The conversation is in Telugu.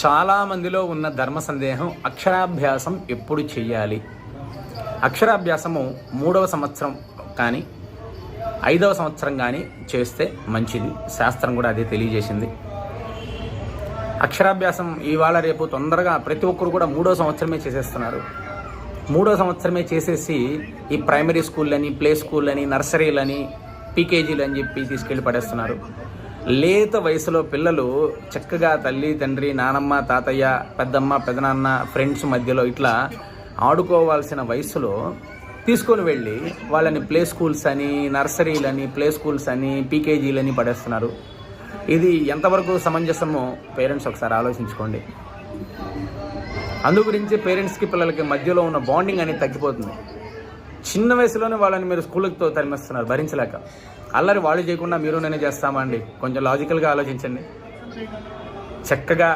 చాలామందిలో ఉన్న ధర్మ సందేహం అక్షరాభ్యాసం ఎప్పుడు చేయాలి? అక్షరాభ్యాసము మూడవ సంవత్సరం కానీ ఐదవ సంవత్సరం కానీ చేస్తే మంచిది. శాస్త్రం కూడా అదే తెలియజేసింది. అక్షరాభ్యాసం ఇవాళ రేపు తొందరగా ప్రతి ఒక్కరు కూడా మూడో సంవత్సరమే చేసేస్తున్నారు. మూడో సంవత్సరమే చేసేసి ఈ ప్రైమరీ స్కూళ్ళని ప్లే స్కూళ్ళని నర్సరీలని పీకేజీలు అని చెప్పి తీసుకెళ్ళి పడేస్తున్నారు. లేత వయసులో పిల్లలు చక్కగా తల్లి తండ్రి నానమ్మ తాతయ్య పెద్దమ్మ పెదనాన్న ఫ్రెండ్స్ మధ్యలో ఇట్లా ఆడుకోవాల్సిన వయసులో తీసుకొని వెళ్ళి వాళ్ళని ప్లే స్కూల్స్ అని నర్సరీలని ప్లే స్కూల్స్ అని పీకేజీలని పడేస్తున్నారు. ఇది ఎంతవరకు సమంజసమో పేరెంట్స్ ఒకసారి ఆలోచించుకోండి. అందు గురించి పేరెంట్స్కి పిల్లలకి మధ్యలో ఉన్న బాండింగ్ అనేది తగ్గిపోతుంది. చిన్న వయసులోనే వాళ్ళని మీరు స్కూల్తో తరిమేస్తున్నారు భరించలేక. అల్లరి వాళ్ళు చేయకుండా మీరు నేనే చేస్తామండి కొంచెం లాజికల్గా ఆలోచించండి. చక్కగా